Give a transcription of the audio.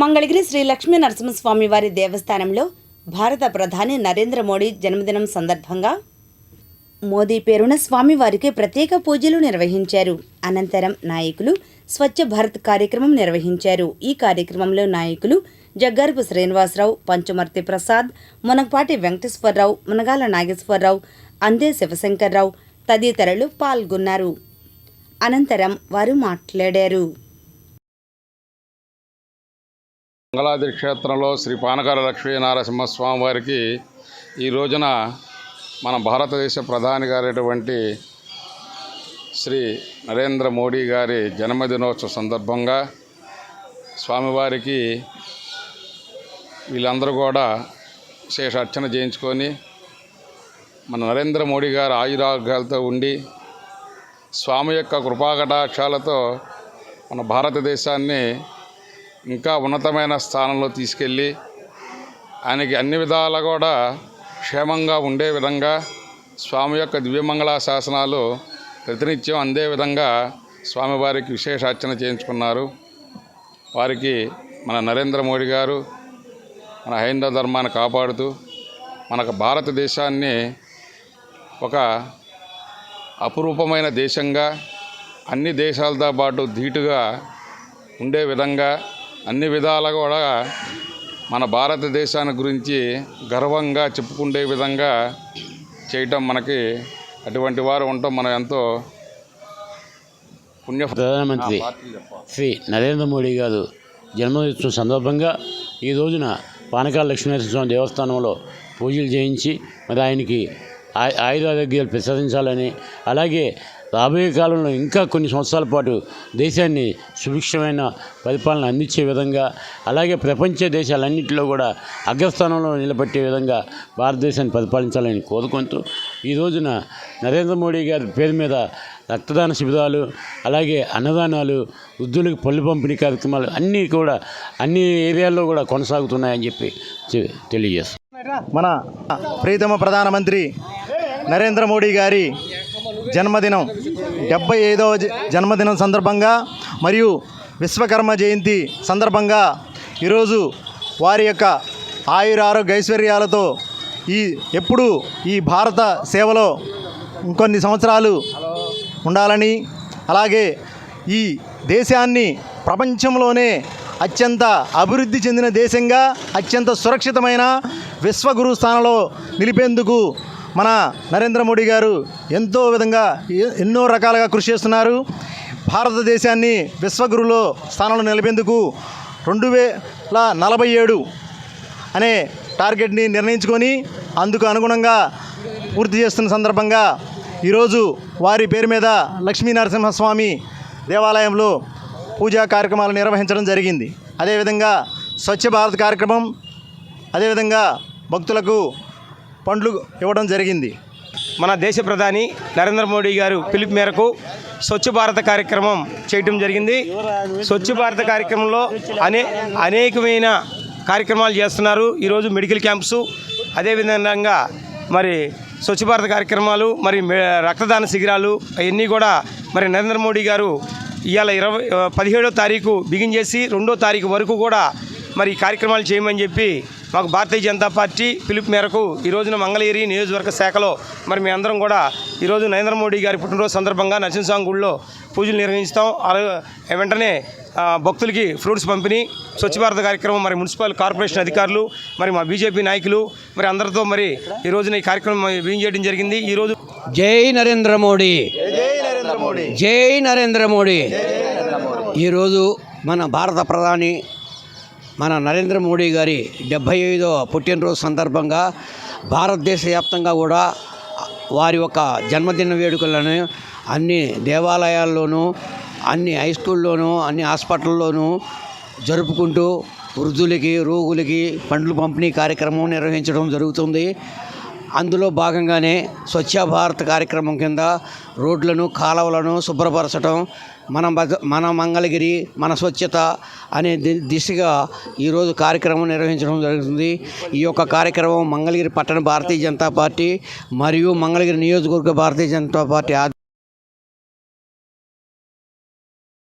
మంగళగిరి శ్రీ లక్ష్మీ నరసింహస్వామి వారి దేవస్థానంలో భారత ప్రధాని నరేంద్ర మోడీ జన్మదినం సందర్భంగా మోదీ పేరున స్వామివారికి ప్రత్యేక పూజలు నిర్వహించారు. అనంతరం నాయకులు స్వచ్ఛ భారత్ కార్యక్రమం నిర్వహించారు. ఈ కార్యక్రమంలో నాయకులు జగ్గారపు శ్రీనివాసరావు పంచమర్తి ప్రసాద్ మునగపాటి వెంకటేశ్వరరావు మునగాల నాగేశ్వరరావు అందే శివశంకర్రావు తదితరులు పాల్గొన్నారు. అనంతరం వారు మాట్లాడారు. మంగళాద్రి క్షేత్రంలో శ్రీ పానకాల లక్ష్మీ నరసింహస్వామి వారికి ఈ రోజున మన భారతదేశ ప్రధాని గారైనటువంటి శ్రీ నరేంద్ర మోడీ గారి జన్మదినోత్సవ సందర్భంగా స్వామివారికి వీళ్ళందరూ కూడా విశేష అర్చన చేయించుకొని మన నరేంద్ర మోడీ గారు ఆయురాగ్యాలతో ఉండి స్వామి యొక్క కృపాకటాక్షాలతో మన భారతదేశాన్ని ఇంకా ఉన్నతమైన స్థానంలో తీసుకెళ్ళి ఆయనకి అన్ని విధాలు కూడా క్షేమంగా ఉండే విధంగా స్వామి యొక్క దివ్యమంగళ శాసనాలు ప్రతినిత్యం అందే విధంగా స్వామివారికి విశేష అర్చన చేయించుకున్నారు. వారికి మన నరేంద్ర మోడీ గారు మన హైందవ ధర్మాన్ని కాపాడుతూ మనకు భారతదేశాన్ని ఒక అపురూపమైన దేశంగా అన్ని దేశాలతో పాటు ధీటుగా ఉండే విధంగా అన్ని విధాలుగా కూడా మన భారతదేశాన్ని గురించి గర్వంగా చెప్పుకునే విధంగా చేయటం మనకి అటువంటి వారు ఉండటం మనం ఎంతో పుణ్య ప్రధానమంత్రి శ్రీ నరేంద్ర మోడీ గారు జన్మదినోత్సవం సందర్భంగా ఈ రోజున పానకాల లక్ష్మీనరసింహ స్వామి దేవస్థానంలో పూజలు చేయించి మరి ఆయనకి ఆయ ఆయురారోగ్యాలు ప్రసాదించాలని అలాగే రాబోయే కాలంలో ఇంకా కొన్ని సంవత్సరాల పాటు దేశాన్ని సుభిక్షమైన పరిపాలన అందించే విధంగా అలాగే ప్రపంచ దేశాలన్నింటిలో కూడా అగ్రస్థానంలో నిలబెట్టే విధంగా భారతదేశాన్ని పరిపాలించాలని కోరుకుంటూ ఈ రోజున నరేంద్ర మోడీ గారి పేరు మీద రక్తదాన శిబిరాలు అలాగే అన్నదానాలు వృద్ధులకు పళ్ళు పంపిణీ కార్యక్రమాలు అన్నీ కూడా అన్ని ఏరియాల్లో కూడా కొనసాగుతున్నాయని చెప్పి చె- తెలియజేస్తాం మన ప్రీతమ ప్రధానమంత్రి నరేంద్ర మోడీ గారి జన్మదినం. డెబ్బై ఐదవ జన్మదినం సందర్భంగా మరియు విశ్వకర్మ జయంతి సందర్భంగా ఈరోజు వారి యొక్క ఆయుర ఆరోగ్య ఐశ్వర్యాలతో ఈ ఎప్పుడూ ఈ భారత సేవలో ఇంకొన్ని సంవత్సరాలు ఉండాలని అలాగే ఈ దేశాన్ని ప్రపంచంలోనే అత్యంత అభివృద్ధి చెందిన దేశంగా అత్యంత సురక్షితమైన విశ్వగురు స్థానంలో నిలిపేందుకు మన నరేంద్ర మోడీ గారు ఎంతో విధంగా ఎ- ఎన్నో రకాలుగా కృషి చేస్తున్నారు. భారతదేశాన్ని విశ్వగురులో స్థానంలో నిలిపేందుకు రెండు వేల నలభై ఏడు అనే టార్గెట్ని నిర్ణయించుకొని అందుకు అనుగుణంగా పూర్తి చేస్తున్న సందర్భంగా ఈరోజు వారి పేరు మీద లక్ష్మీ నరసింహస్వామి దేవాలయంలో పూజా కార్యక్రమాలు నిర్వహించడం జరిగింది. అదేవిధంగా స్వచ్ఛ భారత్ కార్యక్రమం అదేవిధంగా భక్తులకు పండ్లు ఇవ్వడం జరిగింది. మన దేశ ప్రధాని నరేంద్ర మోడీ గారు పిలుపు మేరకు స్వచ్ఛ భారత కార్యక్రమం చేయటం జరిగింది. స్వచ్ఛ భారత కార్యక్రమంలో అనే అనేకమైన కార్యక్రమాలు చేస్తున్నారు. ఈరోజు మెడికల్ క్యాంప్స్ అదేవిధంగా మరి స్వచ్ఛ భారత కార్యక్రమాలు మరి రక్తదాన శిబిరాలు అవన్నీ కూడా మరి నరేంద్ర మోడీ గారు ఇవాళ ఇరవై పదిహేడో తారీఖు బిగిన్ చేసి రెండో తారీఖు వరకు కూడా మరి కార్యక్రమాలు చేయమని చెప్పి మాకు భారతీయ జనతా పార్టీ పిలుపు మేరకు ఈ రోజున మంగళగిరి నియోజకవర్గ శాఖలో మరి మీ అందరం కూడా ఈరోజు నరేంద్ర మోడీ గారి పుట్టినరోజు సందర్భంగా నరసింహస్వామి గుడిలో పూజలు నిర్వహిస్తాం. అలాగే వెంటనే భక్తులకి ఫ్రూట్స్ పంపిణీ స్వచ్ఛ భారత్ కార్యక్రమం మరి మున్సిపల్ కార్పొరేషన్ అధికారులు మరి మా బీజేపీ నాయకులు మరి అందరితో మరి ఈ రోజున ఈ కార్యక్రమం బిగిన్ చేయడం జరిగింది. ఈరోజు జై నరేంద్ర మోడీ. జై నరేంద్ర మోడీ. ఈరోజు మన భారత ప్రధాని మన నరేంద్ర మోడీ గారి డెబ్భై ఐదో పుట్టినరోజు సందర్భంగా భారతదేశ వ్యాప్తంగా కూడా వారి యొక్క జన్మదిన వేడుకలను అన్ని దేవాలయాల్లోనూ అన్ని హై స్కూల్లోనూ అన్ని హాస్పిటల్లోనూ జరుపుకుంటూ వృద్ధులకి రోగులకి పండ్లు పంపిణీ కార్యక్రమం నిర్వహించడం జరుగుతుంది. అందులో భాగంగానే స్వచ్ఛ భారత్ కార్యక్రమం కింద రోడ్లను కాలువలను శుభ్రపరచడం మన బజ- మన మంగళగిరి మన స్వచ్ఛత అనే దిశగా ఈరోజు కార్యక్రమం నిర్వహించడం జరుగుతుంది. ఈ యొక్క కార్యక్రమం మంగళగిరి పట్టణ భారతీయ జనతా పార్టీ మరియు మంగళగిరి నియోజకవర్గ భారతీయ జనతా పార్టీ